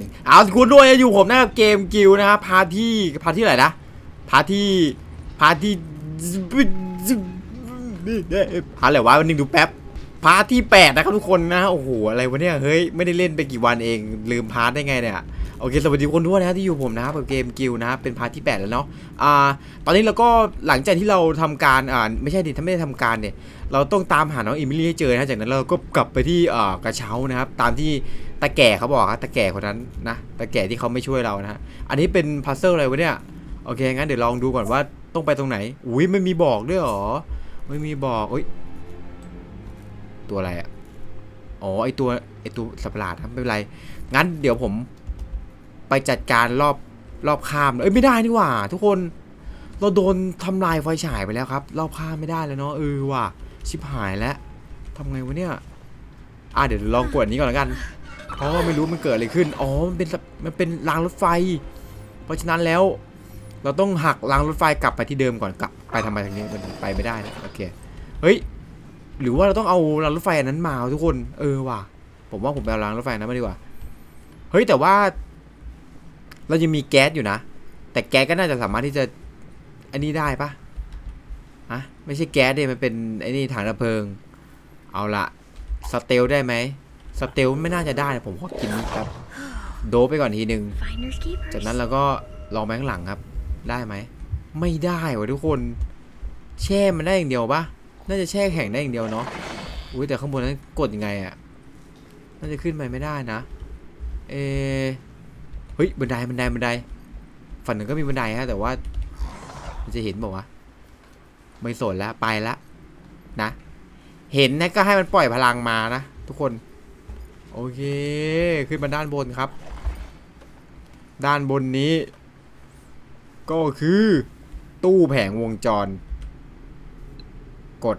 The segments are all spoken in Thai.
นึงเอาคุณด้วยอยู่ผมนะครับเกมกิวนะครับพาที่พาที่ไหนนะพาที่พาที่พาอะไรวะวันหนึงดูแป๊บพาที่แปดนะครับทุกคนนะโอ้โหอะไรวะเนี่ยเฮ้ยไม่ได้เล่นไปกี่วันเอง ลืมพาร์ทได้ไงเนี่ย โอเคสวัสดีคนด้วนะที่อยู่ผมนะครับกับเกมกิวนะครับเป็นพาร์ทที่แปดแล้วเนาะอ่าตอนนี้เราก็หลังจากที่เราทำการอ่าไม่ใช่ดิถ้าไม่ได้ทำการเนี่ยเราต้องตามหาน้องเอมิลี่ให้เจอนะจากนั้นเราก็กลับไปที่อ่อกระเช้านะครับ ตามที่ตาแก่เขาบอกครับตาแก่คนนั้นนะตาแก่ที่เขาไม่ช่วยเรานะอันนี้เป็นพัซเซิลอะไรวะเนี่ยโอเคงั้นเดี๋ยวลองดูก่อนว่าต้องไปตรงไหนอุ้ยไม่มีบอกด้วยหรอไม่มีบอกเอ้ยตัวอะไรอะอ๋อไอตัวไอตัวสัตว์ปะหลาดครับไม่เป็นไรงั้นเดี๋ยวผม ไปจัดการรอบรอบข้ามเอ้ยไม่ได้นี่หว่า ทุกคนเราโดนทำลายไฟฉายไปแล้วครับ รอบข้ามไม่ได้แล้วเนาะเออว่ะชิบหายแล้วทำไงวะเนี่ยอะเดี๋ยวลองกดนนี้ก่อนแล้วกัน เพราะว่าไม่รู้มันเกิดอะไรขึ้นอ๋อมันเป็นมันเป็นรางรถไฟ เพราะฉะนั้นแล้ว เราต้องหักรางรถไฟกลับไปที่เดิมก่อนกลับไปทำไมทางนี้มันไปไม่ได้นะโอเคเฮ้ยหรือว่าเราต้องเอารางรถไฟอันนั้นมาทุกคน เออว่ะ ผมว่าผมไปเอารางรถไฟนั้นมาดีกว่า เฮ้ยแต่ว่า เรายังมีแก๊สอยู่นะ แต่แก๊สก็น่าจะสามารถที่จะ อันนี้ได้ปะฮะไม่ใช่แก๊สเดิมันเป็นไอ้นี่ถังดับเพลิง เอาละสเตลได้ไหมสเตลไม่น่าจะได้ผมขอกินแบบโดไปก่อนทีหนึ่งจากนั้นเราก็ลองไปข้างหลังครับ ได้ไหม ไม่ได้วะทุกคน แช่มันได้อย่างเดียวปะน่าจะแช่แข็งได้อย่างเดียวเนาะอุ้ยแต่ข้างบนนั้นกดยังไงอะน่าจะขึ้นไปไม่ได้นะ เอ ฮ้ยบันไดบันไดบันไดฝั่งหนึ่งก็มีบันไดฮะแต่ว่ามันจะเห็นบอกว่าไม่สนแล้วไปแล้วนะ เห็นนะก็ให้มันปล่อยพลังมานะทุกคน โอเค ขึ้นมาด้านบนครับ ด้านบนนี้ ก็คือ ตู้แผงวงจร กด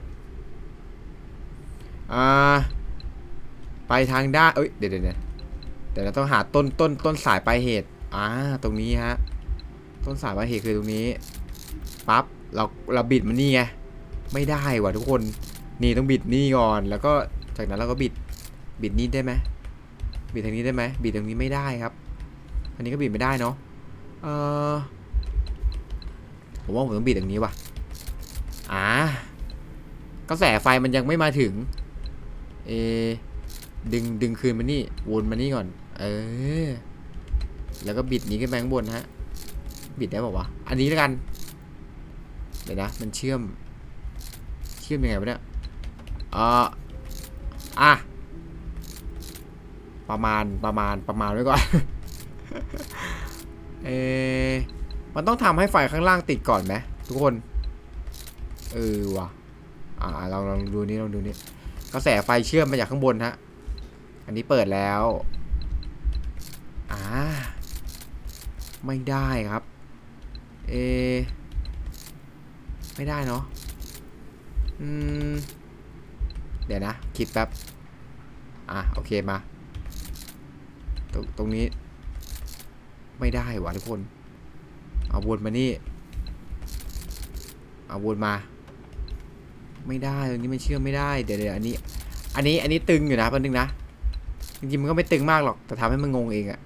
อ่า ไปทางด้านเอ้ยเดี๋ยวเดี๋ยว เดี๋ยวเราต้องหาต้นต้นต้นสายปลายเหตุอ่าตรงนี้ฮะต้นสายปลายเหตุคือตรงนี้ปั๊บเราเราบิดมันนี่ไงไม่ได้ว่ะทุกคนนี่ต้องบิดนี่ก่อน แล้วก็จากนั้นเราก็บิดบิดนี่ได้ไหมบิดทางนี้ได้ไหมบิดตรงนี้ไม่ได้ครับ อันนี้ก็บิดไม่ได้เนาะเออผมว่าผมต้องบิดตรงนี้ว่ะอ่ากระแสไฟมันยังไม่มาถึง เอ ดึงดึงคืนมานี่วนมานี่ก่อน เออ แล้วก็บิดนี้ขึ้นไปข้างบนฮะ บิดได้บอกว่า อันนี้แล้วกัน เดี๋ยวนะ มันเชื่อม เชื่อมยังไงวะเนี่ยเอออะ ประมาณ ประมาณ ประมาณไว้ก่อนเออมันต้องทำให้ไฟข้างล่างติดก่อนไหมทุกคน เออว่ะ อ่าเราลองดูนี่ลองดูนี่กระแสไฟเชื่อมมาจากข้างบนฮะ อันนี้เปิดแล้ว อ่า ไม่ได้ครับ เอ ไม่ได้เนาะ อืม เดี๋ยวนะ คิดแป๊บ อะ โอเคมา ตรงตรงนี้ ไม่ได้วะทุกคน เอาวนมานี่ เอาวนมา ไม่ได้ตรงนี้มันเชื่อมไม่ได้ เดี๋ยวเดี๋ยวอันนี้ อันนี้ อันนี้ตึงอยู่นะแป๊บนึงนะ จริงๆมันก็ไม่ตึงมากหรอก แต่ทำให้มันงงเองอะ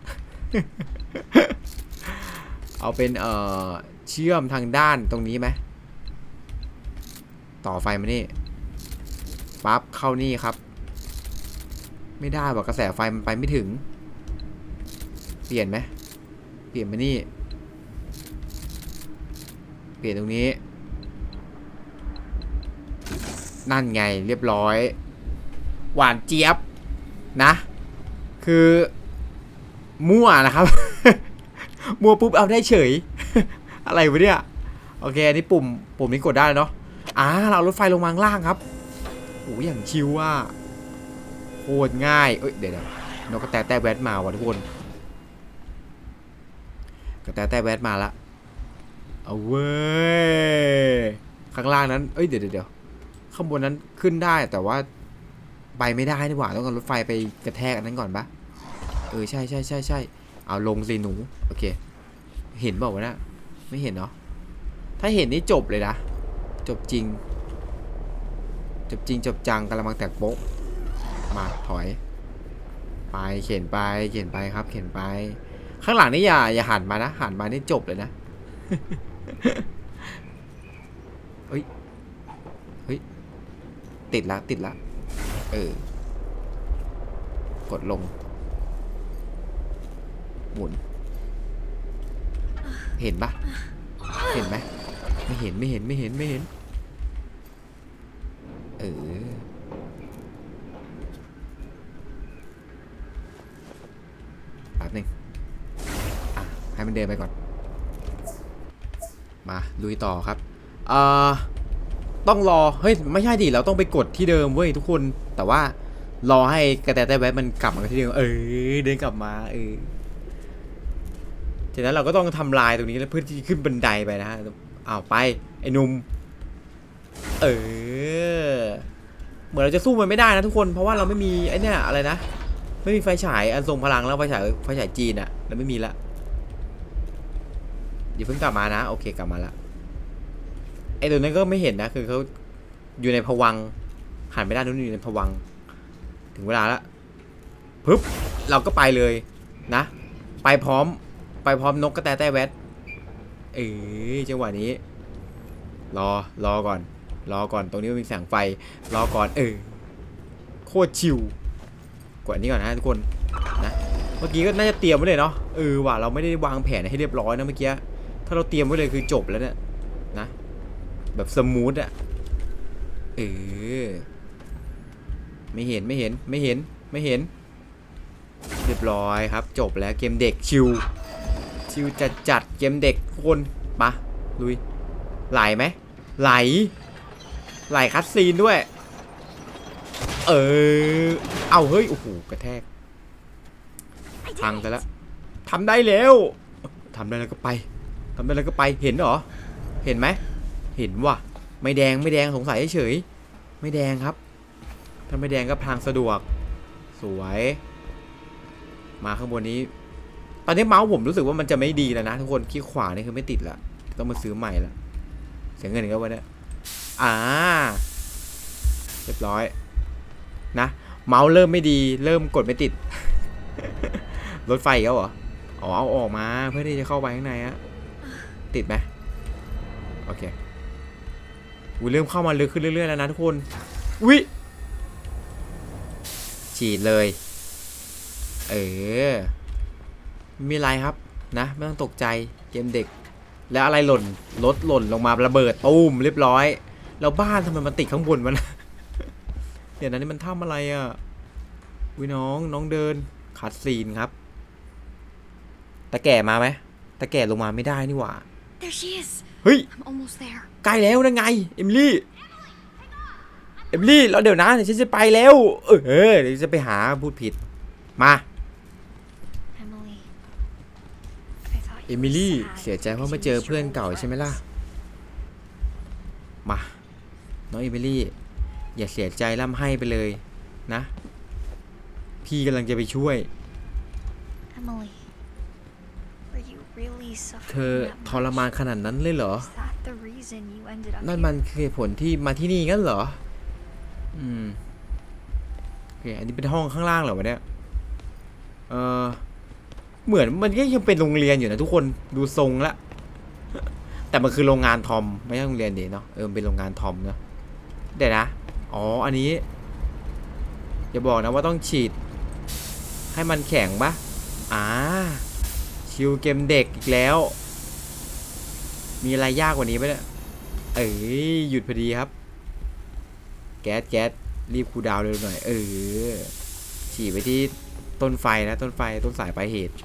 เอาเป็นเอ่อเชื่อมทางด้านตรงนี้ไหมต่อไฟมานี่ปั๊บเข้านี่ครับ ไม่ได้ว่ะกระแสไฟมันไปไม่ถึง เปลี่ยนไหมเปลี่ยนมานี่เปลี่ยนตรงนี้ นั่นไงเรียบร้อย หวานเจี๊ยบนะ คือ มั่วนะครับ มัวปุ๊บเอาได้เฉย อะไรวะเนี่ย โอเค อันนี้ปุ่ม ปุ่มนี้กดได้เนาะอ่าเรารถไฟลงมางล่างครับโอ้ยอย่างชิวอะโคตรง่าย เอ้ย เดี๋ยวเดี๋ยวนกกระแตแต้แวดมาว่ะทุกคน กระแตแต้แวดมาละ เอาเว้ย ข้างล่างนั้น เอ้ย เดี๋ยวเดี๋ยวข้างบนนั้นขึ้นได้แต่ว่าไปไม่ได้นี่หว่าต้องเอารถไฟไปกระแทกอันนั้นก่อนปะเออ ใช่ใช่ใช่ใช่ เอาลงสิหนู โอเค เห็นเปล่าวะนะไม่เห็นเนาะถ้าเห็นนี่จบเลยนะ จบจริง จบจริงจบจังกำลังแตกโป๊ะ มาถอยไปไปเขียนไปเขียนไปครับ เขียนไป ข้างหลังนี่อย่าอย่าหันมานะ หันมานี่จบเลยนะเฮ้ย เฮ้ย ติดละติดละ เออ กดลง หมุน เห็นปะเห็นไหมไม่เห็นไม่เห็นไม่เห็นไม่เห็น เออ แป๊บหนึงอะให้มันเดินไปก่อน มาลุยต่อครับอ่อต้องรอ เฮ้ย ไม่ใช่ดิเราต้องไปกดที่เดิมเว้ยทุกคน แต่ว่ารอให้กระแตแต่แวบมันกลับมาที่เดิม เออ เดินกลับมา เออ จากนั้นเราก็ต้องทำลายตรงนี้แล้วเพื่อที่จะขึ้นบันไดไปนะฮะอ้าวไปไอ้หนุ่มเออเหมือนเราจะสู้มันไม่ได้นะทุกคนเพราะว่าเราไม่มีไอ้นี่อะไรนะไม่มีไฟฉายอันทรงพลังแล้วไฟฉายไฟฉายจีนอะเราไม่มีละอย่าเพิ่งกลับมานะ โอเคกลับมาละไอ้ตัวนั้นก็ไม่เห็นนะคือเขาอยู่ในผวังหันไปด้านนู้นอยู่ในผวัง ถึงเวลาละปึ๊บเราก็ไปเลยนะ ไปพร้อม ไปพร้อมนกกระแตแต้แวดเอ้จังหวะนี้ รอรอก่อน รอก่อนตรงนี้มันมีแสงไฟ รอก่อนเออโคตรชิวกดอันนี้ก่อนนะทุกคนนะเมื่อกี้ก็น่าจะเตรียมไว้เลยเนาะเออว่ะเราไม่ได้วางแผนให้เรียบร้อยนะเมื่อกี้ถ้าเราเตรียมไว้เลยคือจบแล้วเนี่ยนะแบบสมูทอะเออไม่เห็นไม่เห็นไม่เห็นไม่เห็น เรียบร้อยครับ จบแล้วเกมเด็กชิว ชิวจัดจัดเกมเด็กทุกคนปะลุย ไหลไหม ไหล ไหลคัดซีนด้วย เออ เอาเฮ้ย โอ้โห กระแทก พังไปแล้วทำได้แล้วทำได้แล้วก็ไปทำได้แล้วก็ไป เห็นหรอ เห็นไหม เห็นว่ะ ไม่แดงไม่แดงสงสัยเฉย ไม่แดงครับ ถ้าไม่แดงก็พลางสะดวก สวย มาข้างบนนี้ ตอนนี้เมาส์ผมรู้สึกว่ามันจะไม่ดีแล้วนะทุกคนขี้ขวานี่คือไม่ติดละต้องมาซื้อใหม่ละเสียเงินอีกแล้ววันเนี้ยอ่าเรียบร้อย นะ เมาส์เริ่มไม่ดี เริ่มกดไม่ติด รถไฟอีกแล้วเหรออ๋อเอาออกมาเพื่อที่จะเข้าไปข้างในอะติดไหมโอเคอุ้ยเริ่มเข้ามาลึกขึ้นเรื่อยๆแล้วนะทุกคนอุ้ยฉีดเลย เออ ม่มีอะไรครับนะไม่ต้องตกใจเกมเด็ก แล้วอะไรหล่นรถหล่นลงมาระเบิดตูมเรียบร้อยแล้วบ้านทำไมมันติดข้างบนวะนะเดี๋ยวนั้นนี่มันทำอะไรอะวิน้องน้องเดินคัดซีนครับตะแก่มาไหมตะแก่ลงมาไม่ได้นี่หว่า There she is. เฮ้ย I'm almost there. ใกล้แล้วนะไงเอมิลี่เอมิลี่แล้วเดี๋ยวนะเดี๋ยวฉันจะไปแล้วเออเออเดี๋ยวจะไปหาพูดผิดมา Emily. I thought เอ you มิ were ลี่ sad เสียใจเพราะ because มา you เจอ missed เพื่อน your old เก่าใช่ไหมล่ะ friends. มา น้องเอมิลี่ อย่าเสียใจร่ำให้ไปเลยนะ พี่กำลังจะไปช่วย Emily. Were you really เธอ suffering that ทรมาน much? ขนาดนั้นเลยเหรอ Is that the reason you ended up นั่น here? มันคือเหตุผลที่มาที่นี่งั้นเหรอ อืมโอเคอันนี้เป็นห้องข้างล่างเหรอวะเนี่ย เออ เหมือนมันก็ยังเป็นโรงเรียนอยู่นะทุกคนดูทรงละ แต่มันคือโรงงานทอมไม่ใช่โรงเรียนดีเนาะเออเป็นโรงงานทอมเนาะเดี๋ยวนะอ๋ออันนี้อย่าบอกนะว่าต้องฉีด ให้มันแข็งปะอ่าชิวเกมเด็กอีกแล้ว มีอะไรยากกว่านี้ไหมเนี่ยเอ้ยหยุดพอดีครับ แก๊สแก๊สรีบคูดาวเร็วหน่อย เออฉีดไปที่ต้นไฟนะ ต้นไฟต้นสายปลายเหตุ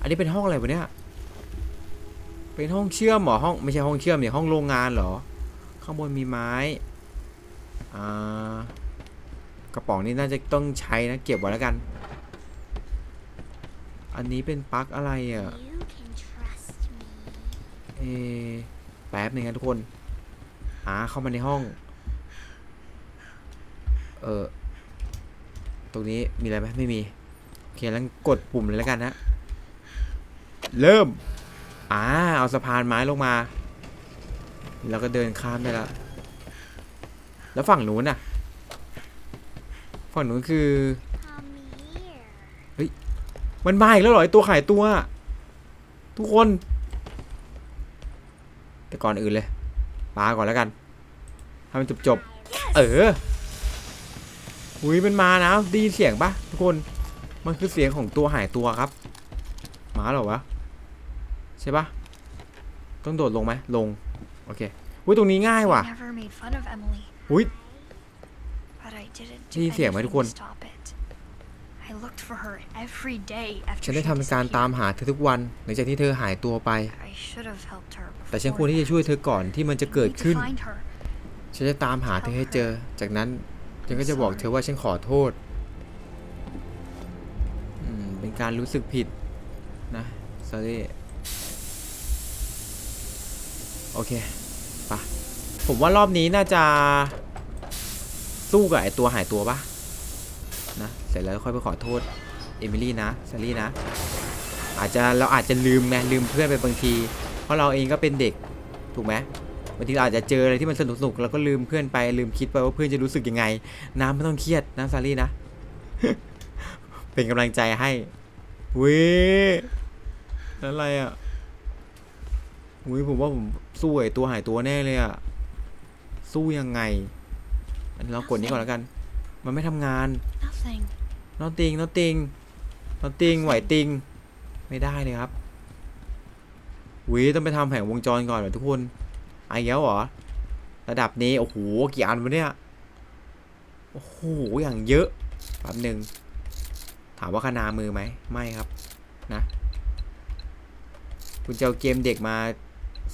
อันนี้เป็นห้องอะไรวะเนี่ย เป็นห้องเชื่อมเหรอห้องไม่ใช่ห้องเชื่อมเนี่ยห้องโรงงานเหรอ ข้างบนมีไม้ อ่า กระป๋องนี้น่าจะต้องใช้นะ เก็บไว้แล้วกัน อันนี้เป็นปลั๊กอะไรอะ เอแป๊บหนึงนะทุกคน อ่าเข้ามาในห้อง เออตรงนี้มีอะไรไหมไม่มี โอเคแล้วกดปุ่มเลยแล้วกันนะ เริ่ม อ่า เอาสะพานไม้ลงมา แล้วก็เดินข้ามได้แล้วแล้วฝั่งนู้นน่ะ ฝั่งนู้นคือ Come here. มันมาอีกแล้วเหรอไอตัวขายตัว ทุกคน แต่ก่อนอื่นเลยปาก่อนแล้วกันให้มันจบจบๆเออหุยมันมานะได้ยินเสียงปะทุกคน มันคือเสียงของตัวหายตัวครับ หมาเหรอวะ ใช่ปะต้องโดดลงไหมลง โอเคอุ้ยตรงนี้ง่ายว่ะ I never made fun of Emily, อุ้ย but I didn't ได้ยิ do นเสียงไหมทุกคน anything to stop it. I looked for her every day after ฉันได้ she ทำการตาม disappeared. หาเธอทุกวันหลังจากที่เธอหายตัวไป I should have helped her แต่ฉัน before ควรที่จะ that. ช่วยเธอก่อนที่มันจะเกิด I need to ขึ้น find her. ฉันจะตามหาเธอให้เจอ จากนั้นฉันก็จะบอกเธอว่าฉันขอโทษอืมเป็นการรู้สึกผิดนะซารีโอเคปะผมว่ารอบนี้น่าจะสู้กับไอตัวหายตัวปะนะเสร็จแล้วค่อยไปขอโทษเอมิลี่นะซารีนะ อาจจะเราอาจจะลืมไงลืมเพื่อนไปบางที เพราะเราเองก็เป็นเด็กถูกไหมบางทีเราอาจจะเจออะไรที่มันสนุกสนุกๆเราก็ลืมเพื่อนไปลืมคิดไปว่าเพื่อนจะรู้สึกยังไง น้ำไม่ต้องเครียดนะซารี่นะ เป็นกำลังใจให้เว้ยแล้วอะไรอะ อุ้ยผมว่าผมสู้ไอ้ตัวหายตัวแน่เลยอะสู้ยังไง อันนี้เรากดนี้ก่อนแล้วกัน มันไม่ทำงาน Nothing. นอติงนอติงนอติงไหวติง ไม่ได้เลยครับวิต้องไปทำแผงวงจรก่อนเหรอทุกคนไอ้เหี้ยเหรอ ระดับนี้ โอ้โห กี่อันวะเนี่ย โอ้โห อย่างเยอะแป๊บหนึ่ง ถามว่าขนามือไหม ไม่ครับ นะ คุณจะเอาเกมเด็กมา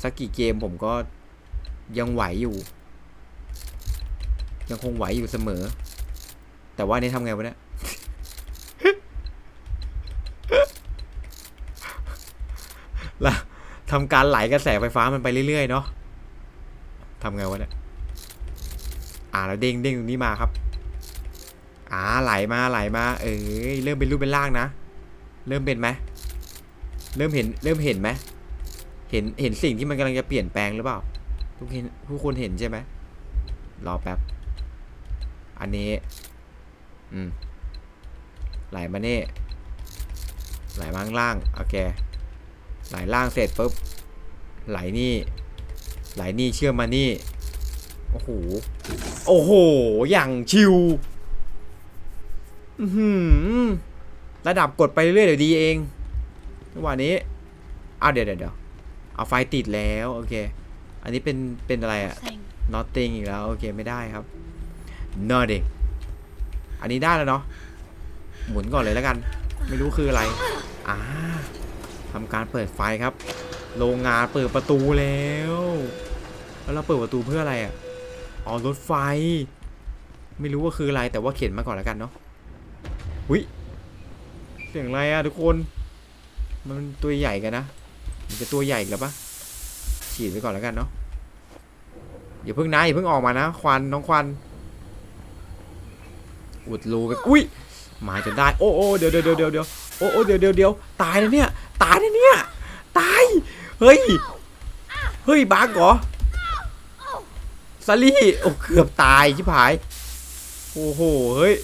สักกี่เกมผมก็ยังไหวอยู่ ยังคงไหวอยู่เสมอ แต่ว่านนี้ทำไงวะเนี่ยละทำการไหลกระแสไฟฟ้ามันไปเรื่อยๆเนาะทำไงวะเนี่ยอ่าแล้วเด้งเด้งตรงนี้มาครับ อ่าไหลมาไหลมา เอ้ยเริ่มเป็นรูปเป็นร่างนะ เริ่มเป็นไหมเริ่มเห็นเริ่มเห็นไหม ห็นเห็นสิ่งที่มันกำลังจะเปลี่ยนแปลงหรือเปล่า ทุกเห็นผู้คนเห็นใช่ไหมรอแป๊บ อันนี้ อืม ไหลมาเนี่ไหลมาข้างล่าง โอเค ไหลล่างเสร็จปุ๊บ ไหลนี่ ไหลนี่เชื่อมมานี่ โอ้โห โอ้โห อย่างชิวอืระดับกดไปเรื่อยเดี๋ยวดีเองจังหวะนี้อ้าวเดี๋ยวเดี๋ยว เดี๋ยวเอาไฟติดแล้วโอเค อันนี้เป็นเป็นอะไรอะ Nothing. nothing อีกแล้วโอเคไม่ได้ครับ nothing อันนี้ได้แล้วเนาะ หมุนก่อนเลยแล้วกัน ไม่รู้คืออะไร อ่าทำการเปิดไฟครับ โรงงานเปิดประตูแล้ว แล้วเราเปิดประตูเพื่ออะไรอะอ๋อรถไฟ ไม่รู้ว่าคืออะไรแต่ว่าเขียนมาก่อนแล้วกันเนาะวิเสียงอะไรอะทุกคน มันตัวใหญ่กันนะ มันจะตัวใหญ่อีกแล้วปะฉีดไปก่อนแล้วกันเนาะอย่าเพิ่งนะอย่าเพิ่งออกมานะ ควันน้องควัน อุดรูกันอุ้ยมาจนได้ โอ้โอ้เดี๋ยวเดี๋ยวเดี๋ยวเดี๋ยวโอ้โอ้เดี๋ยวเดี๋ยวเดี๋ยวตายแล้วเนี่ยตายแล้วเนี่ยตายเฮ้ยเฮ้ยบักเหรอซาลี่โอ้เกือบตายชิบหายโอ้โหเฮ้ย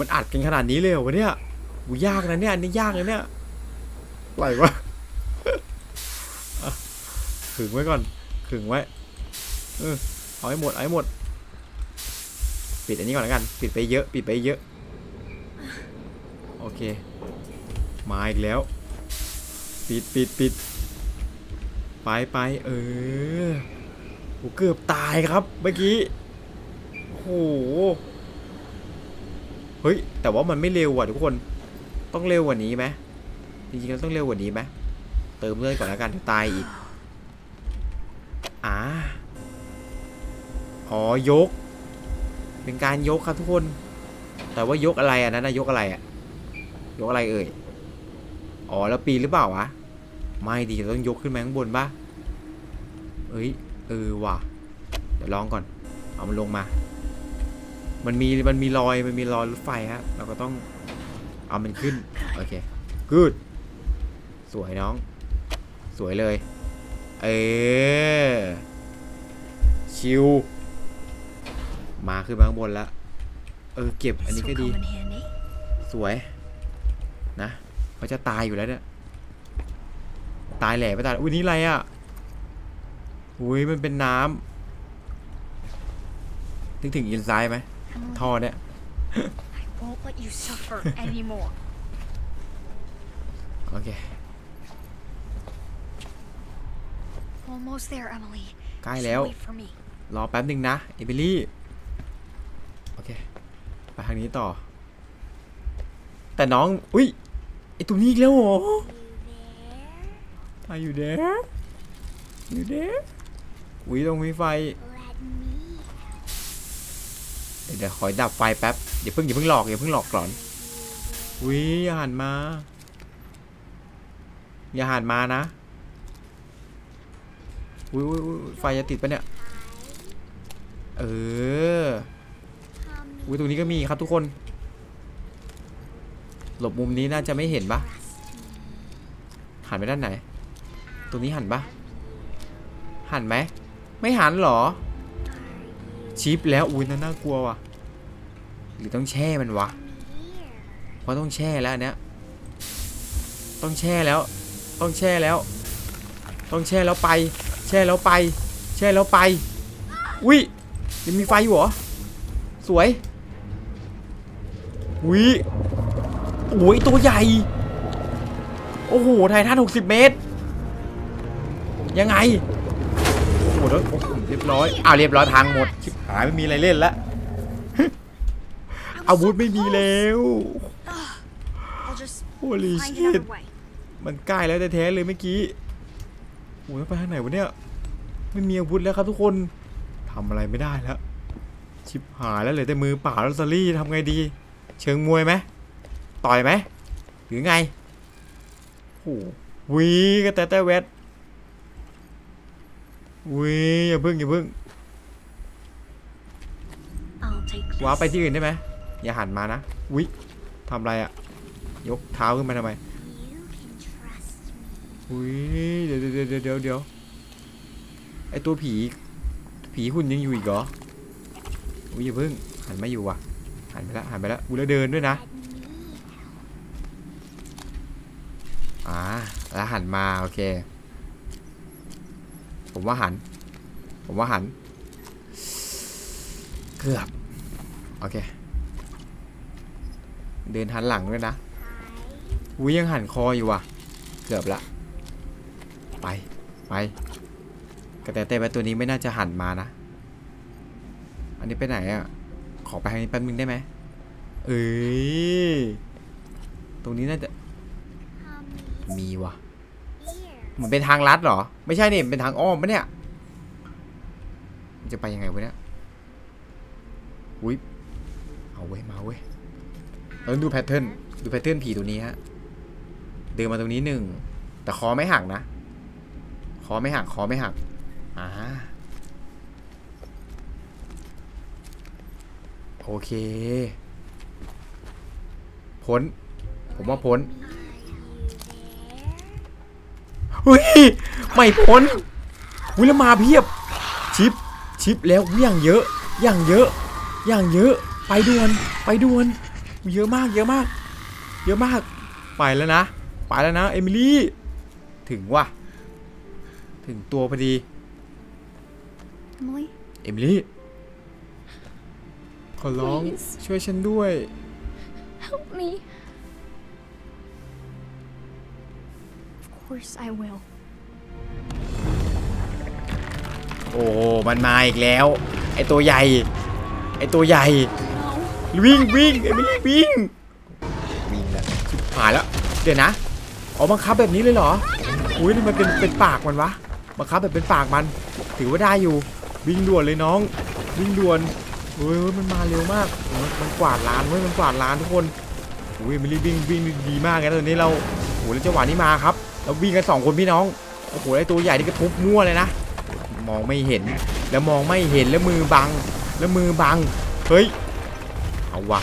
มันอัดกันขนาดนี้เลยวะเนี่ยกูยากนะเนี่ยอันนี้ยากเลยเนี่ย อะไรวะขึงไว้ก่อนขึงไว้ เออเอาให้หมดเอาให้หมด ปิดอันนี้ก่อนแล้วกัน ปิดไปเยอะ ปิดไปเยอะ โอเค มาอีกแล้ว ปิดปิดปิดไปไปเออโหเกือบตายครับเมื่อกี้โอ้โหเฮ้ย แต่ว่ามันไม่เร็วอะทุกคน ต้องเร็วกว่านี้ไหม จริงๆแล้วต้องเร็วกว่านี้ไหมเติมเลือดก่อนแล้วกันตายอีกอ่าอ๋อยก เป็นการยกครับทุกคน แต่ว่ายกอะไรอะนั่นนะยกอะไรอะยกอะไรเอ่ยอ๋อแล้วปีนหรือเปล่าวะไม่ดีต้องยกขึ้นมาข้างบนปะเอ้ยเออว่ะเดี๋ยวลองก่อน เอามันลงมา มันมีมันมีรอยมันมีรอยรถไฟฮะเราก็ต้องเอามันขึ้นโอเค good สวยน้อง สวยเลย เออชิว มาขึ้นมาข้างบนแล้ว เออ เก็บอัน This นี้ก็ will ดี come in handy. สสวย นะเขาจะตายอยู่แล้วเนี่ย ตายแหล่ไปตายอุ้ยนี่อะไรอะอุ้ยมันเป็นน้ำนึกถึงอินไซด์ไหม Emily, ท่อเนี่ย I won't let you suffer anymore. โอเค Almost there, Emily. ใกล้ Just แล้ว wait for me. รอแป๊บหนึ่งนะเอมิลี่ โอเค ไปทางนี้ต่อ แต่น้อง อุ้ยไอตัวนี้อีกแล้วเหรอ Are you there You there อุ้ยตรงมีไฟ เดี๋ยวเดี๋ยวขอดับไฟแป๊บอย่าเพิ่งอย่าเพิ่งหลอกอย่าเพิ่งหลอกก่อนอุ้ยอย่าหันมา อย่าหันมานะ อุ้ยไฟจะติดปะเนี่ย เออ อุ้ยตรงนี้ก็มีครับทุกคน หลบมุมนี้น่าจะไม่เห็นปะหันไปด้านไหน ตรงนี้หันปะหันไหม ไม่หันหรอ ชิปแล้ว อุ้ยน่าน่ากลัวว่ะ หรือต้องแช่มันวะ เพราะต้องแช่แล้วเนี้ย ต้องแช่แล้ว ต้องแช่แล้ว ต้องแช่แล้วไป ช่แล้วไป แช่แล้วไป อุ้ยยังมีไฟอยู่เหรอ สวย อุ้ยโอ้ยตัวใหญ่ โอ้โห ไททัน60เมตร ยังไง โอ้โหแล้วเรียบร้อย อ้าวเรียบร้อยพังหมด ชิบหายไม่มีอะไรเล่นล้วอาวุธไม่มีแล้วโอ้ลี find ชิ another way. มันใกล้แล้วแท้ๆเลยเมื่อกี้โอ้ยไปทางไหนวะเนี่ย ไม่มีอาวุธแล้วครับทุกคนทำอะไรไม่ได้แล้ว ชิบหายแล้วเหลือแต่มือเปล่าแล้วซารี่ทำไงดี เชิงมวยไหมต่อยไหมหรือไงโอ้วีกระแตแต่แวดวีอย่าพึ่งอย่าพึ่งว้าไปที่อื่นได้ไหมอย่าหันมานะวิทำอะไรอะยกเท้าขึ้นมาทำไมอุ้ยเดี๋ยวเดี๋ยวเดี๋ยวเดี๋ยวเดี๋ยว ไอตัวผี ผีหุ่นยังอยู่อีกเหรออุ้ยอย่าเพิ่งหันมาอยู่ว่ะหันไปแล้วหันไปแล้วอุ้ยแล้วเดินด้วยนะ อ่า แล้วหันมา โอเค ผมว่าหัน ผมว่าหัน เกือบ โอเค เดินหันหลังด้วยนะอุ้ยยังหันคออยู่ว่ะ เกือบละ ไป ไป กระแตเต้ไปตัวนี้ไม่น่าจะหันมานะ อันนี้ไปไหนอะ ขอไปทางนี้แป๊บนึงได้ไหมเอ้ย ตรงนี้น่าจะมีว่ะ เหมือนเป็นทางลัดเหรอ ไม่ใช่เนี่ยเป็นทางอ้อมปะเนี่ย จะไปยังไงวะเนี่ยอุ้ยเอาเว้ยมาเว้ยเราต้อดูแพทเทิร์น ดูแพทเทิร์นผีตัวนี้ฮะ เดินมาตรงนี้หนึ่ง แต่คอไม่หักนะ คอไม่หัก คอไม่หัก อ่าโอเค พ้น ผมว่าพ้นเฮ้ย ไม่พ้นวิแล้วมาเพียบ ชิป ชิปแล้วอยอย่างเยอะ อย่างเยอะ อย่างเยอะ ไปด่วน ไปด่วน เยอะมาก เยอะมาก เยอะมาก ไปแล้วนะ ไปแล้วนะ เอมิลี่ ถึงว่ะ ถึงตัวพอดี Emily, เอมิลี่ ขอร้อง Please ช่วยฉันด้วย help me. Of course I will. โอ้โหมันมาอีกแล้ว ไอตัวใหญ่ ไอตัวใหญ่ No. วิ่งวิ่งเอมิลี่วิ่ง วิ่งแล้วชิบหายแล้ว เดี๋ยวนะอ๋อบังคับแบบนี้เลยเหรอ อุ้ยนี่มันเป็นเป็นปากมันวะ บังคับแบบเป็นปากมัน ถือว่าได้อยู่ วิ่งด่วนเลยน้อง วิ่งด่วนเฮ้ยเฮ้ยมันมาเร็วมาก มันกวาดลานเว้ยมันกวาดลานทุกคนอุ้ยเอมิลี่วิ่งวิ่งดีมากเลยนะตอนนี้เราโอ้โหแล้วจังหวะนี้มาครับเราวิ่งกันสองคนพี่น้องโอ้โหไอตัวใหญ่นี่ก็ทุบมั่วเลยนะมองไม่เห็นแล้วมองไม่เห็นแล้วมือบังแล้วมือบังเฮ้ยเอาวะ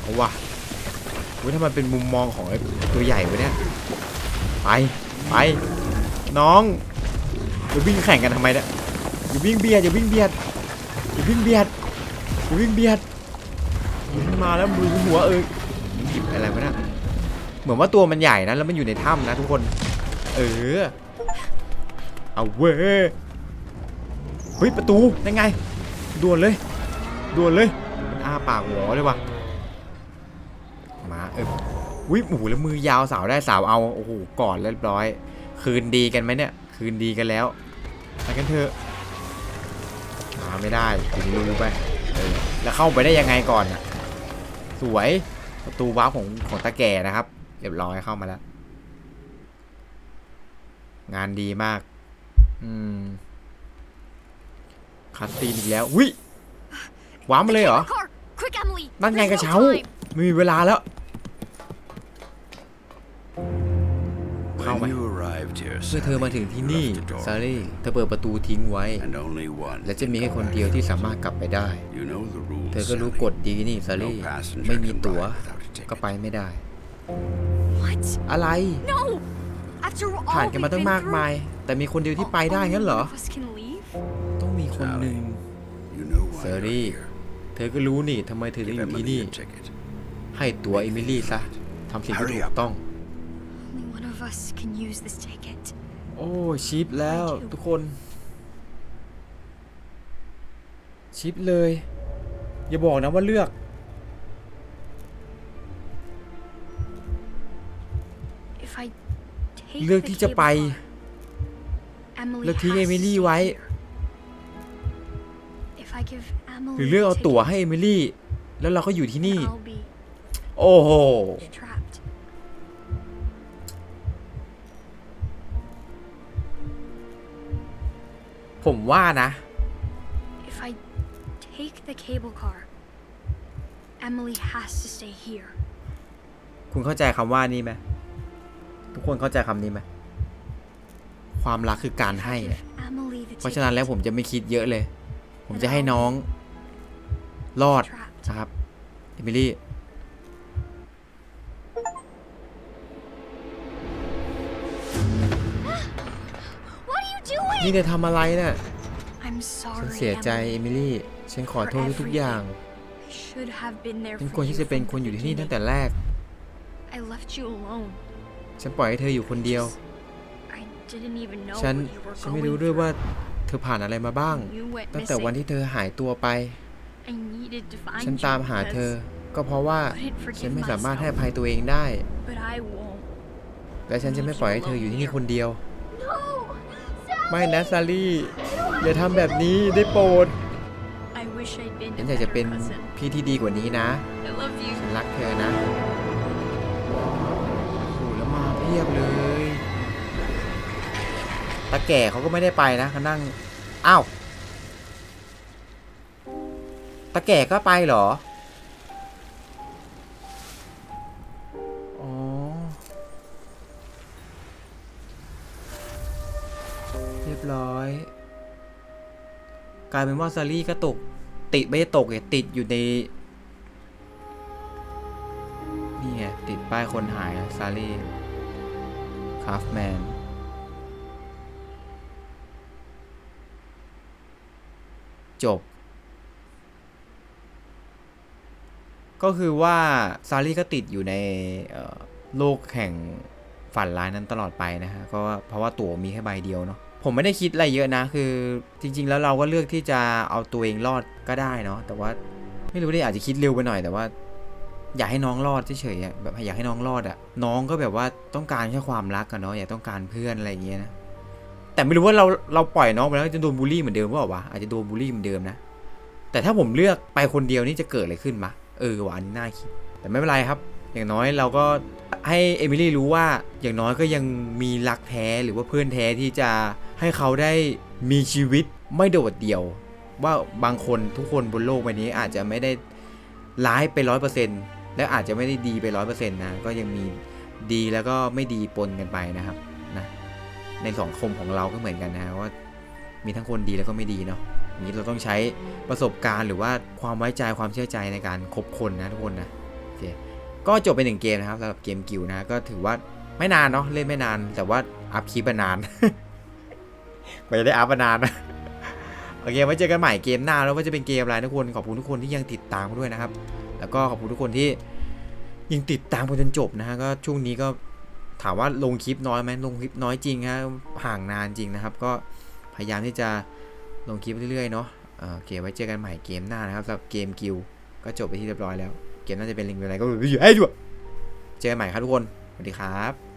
เอาวะอุ้ยถ้ามันเป็นมุมมองของไอตัวใหญ่วะเนี่ยไปไปน้องจะวิ่งแข่งกันทำไมเนี่ย อย่าวิ่งเบียดอย่าวิ่งเบียดอย่าวิ่งเบียดอย่าวิ่งเบียดมันมาแล้วมือหัวเอ้ยหยิบอะไรวะเนะเหมือนว่าตัวมันใหญ่นะแล้วมันอยู่ในถ้ำนะทุกคน เออเอาเว้ยเฮ้ยประตูได้ไงด่วนเลยด่วนเลยมันอ้าปากหัวเลยว่ะมาเออวิโอ้โหแล้วมือยาวสาวได้สาวเอาโอ้โหกอดเรียบร้อย คืนดีกันไหมเนี่ย คืนดีกันแล้วไปกันเถอะ ไม่ได้ถึงรูไปเออแล้วเข้าไปได้ยังไงก่อนอะสวยประตูวาร์ปของของตาแก่นะครับเรียบร้อยเข้ามาแล้ว งานดีมาก อืมคัดซีนอีกแล้ววิว้าร์ปมาเลยเหรอ The car! Quick, Emily! นั่นไง There's กระ no เช้า time. ไม่มีเวลาแล้ว มื่อเธอมาถึงที่นี่ you left the door ซารี่เธอเปิดประตูทิ้งไว้ and only one และจะมีแค่คนเดียวที่สามารถกลับไปได้ You know the rules, เธอก็รู้ Sally. กฎดีนี่ซารี่ไม่มีตั๋วก็ไปไม่ได้ What? อะไร No! After all ผ่านกันมา we've ตั้ง been มาก through, มาย แต่มีคนเดียวที่ไปได้ only งั้นเหรอ one of us can leave? ต้องมีคนหนึ่ง You know why เซอ you're รี่ here. เธอก็รู้นี่ทำไมเธอถึง Give อยู่ที่ Emily นี่ a ticket. ให้ตั๋วเอมิลี่ซะทำสิ่งที่ Hurry ถูก up ต้อง Only one of us can use this ticket. โอ้ชิปแล้วทุกคน ชิปเลย อย่าบอกนะว่าเลือก If I take เลือก the ที่จะ cable ไป car, Emily เลือกทิ้ง has เอ to มิลี่ stay ไว้ here. If I give หรือ Emily เลือกเอา the ตั๋ว ticket, ให้เอมิลี่ แล้วเราก็อยู่ที่นี่ I'll be โอ้โห ผมว่านะ If I take the cable car, Emily has to stay here. คุณเข้าใจคำว่านี้ไหมทุกคนเข้าใจคำนี้ไหมความรักคือการให้ Give อะ Emily the เพราะฉะนั้นแล้ว ticket. ผมจะไม่คิดเยอะเลย ผมจะให้น้องรอด Trapped. นะครับเอมิลี่ นี่เธอทำอะไรน่ะ I'm ฉัน sorry. เสียใจเอ Emily. มิลี่ ฉันขอโทษทุกๆอย่าง I should have been there ฉัน for ควร you ที่จะเป็น from คน the อยู่ที่นี่ตั้งแต่ beginning. แรก I left you alone. ฉันปล่อยให้เธออยู่คนเดียว I didn't even know ฉัน what you were ฉันไม่ going รู้ด้วย through. ว่าเธอผ่านอะไรมาบ้าง You went ตั้งแต่วัน missing. ที่เธอหายตัวไป I needed to find ฉัน you ตามหาเธอ because- ก็เพราะว่า couldn't forgive ฉันไม่สามารถ myself. ให้อภัยตัวเองได้ But I won't. และฉันจะไม่ปล่อยให้เธออยู่ที่นี่คนเดียว No! ไม่นะซารี่อย่าทำแบบนี้ได้โปรด I wish I'd been ฉั a นอยากจะ better เป็น cousin. พี่ที่ดีกว่านี้นะ I love you. ฉันรักเธอนะโอ้โหแล้วมาเพียบเลยตาแก่เขาก็ไม่ได้ไปนะเขานั่ง อ้าวตาแก่ก็ไปเหรออ๋อ กลายเป็นว่าซารี่ก็ตก ติดไม่ได้ตกเลยติดอยู่ในนี่ไงติดป้ายคนหายซารี่คราฟแมนจบ ก็คือว่าซารี่ก็ติดอยู่ในโลกแห่งฝันร้ายนั้นตลอดไปนะฮะก็เพราะว่าตั๋วมีแค่ใบเดียวเนาะ ผมไม่ได้คิดอะไรเยอะนะ คือจริง ๆ แล้วเราก็เลือกที่จะเอาตัวเองรอดก็ได้เนาะแต่ว่าไม่รู้ดิอาจจะคิดเร็วไปหน่อยแต่ว่า อยากให้น้องรอดเฉยๆแบบอยากให้น้องรอดอะน้องก็แบบว่าต้องการแค่ความรักอะเนาะอยากต้องการเพื่อนอะไรอย่างเงี้ยนะแต่ไม่รู้ว่าเราเราปล่อยน้องไปแล้วจะโดนบูลลี่เหมือนเดิมเปล่าวะอาจจะโดนบูลลี่เหมือนเดิมนะแต่ถ้าผมเลือกไปคนเดียวนี่จะเกิดอะไรขึ้นมะเออวะอันนี้น่าคิดแต่ไม่เป็นไรครับ อย่างน้อยเราก็ให้เอมิลี่รู้ว่าอย่างน้อยก็ยังมีรักแท้หรือว่าเพื่อนแท้ที่จะ ให้เขาได้มีชีวิตไม่โดดเดี่ยว ว่าบางคนทุกคนบนโลกใบนี้อาจจะไม่ได้ร้ายไปร้อยเปอร์เซ็นต์และอาจจะไม่ได้ดีไปร้อยเปอร์เซ็นต์นะก็ยังมีดีแล้วก็ไม่ดีปนกันไปนะครับนะในสังคมของเราก็เหมือนกันนะว่ามีทั้งคนดีแล้วก็ไม่ดีเนาะนี้เราต้องใช้ประสบการณ์หรือว่าความไว้ใจความเชื่อใจในการคบคนนะทุกคนนะโอเคก็จบไปหนึ่งเกมนะครับสำหรับเกมกิวนะก็ถือว่าไม่นานเนาะเล่นไม่นาน แต่ว่าอัพคลิปนาน กว่าจะได้อัพอะนานนะโอเคไว้เจอกันใหม่เกมหน้าแล้วว่าจะเป็นเกมอะไรทุกคนขอบคุณทุกคนที่ยังติดตามด้วยนะครับ แล้วก็ขอบคุณทุกคนที่ยังติดตามกันจนจบนะฮะก็ช่วงนี้ก็ถามว่าลงคลิปน้อยไหมลงคลิปน้อยจริงฮะห่างนานจริงนะครับ ก็พยายามที่จะลงคลิปเรื่อยๆเนาะโอเคไว้เจอกันใหม่เกมหน้านะครับสำหรับเกมกิลก็จบไปที่เรียบร้อยแล้ว เกมน่าจะเป็นลิงก์อะไรก็ไม่รู้ไอ้ด้วยเจอกันใหม่ครับทุกคนสวัสดีครับ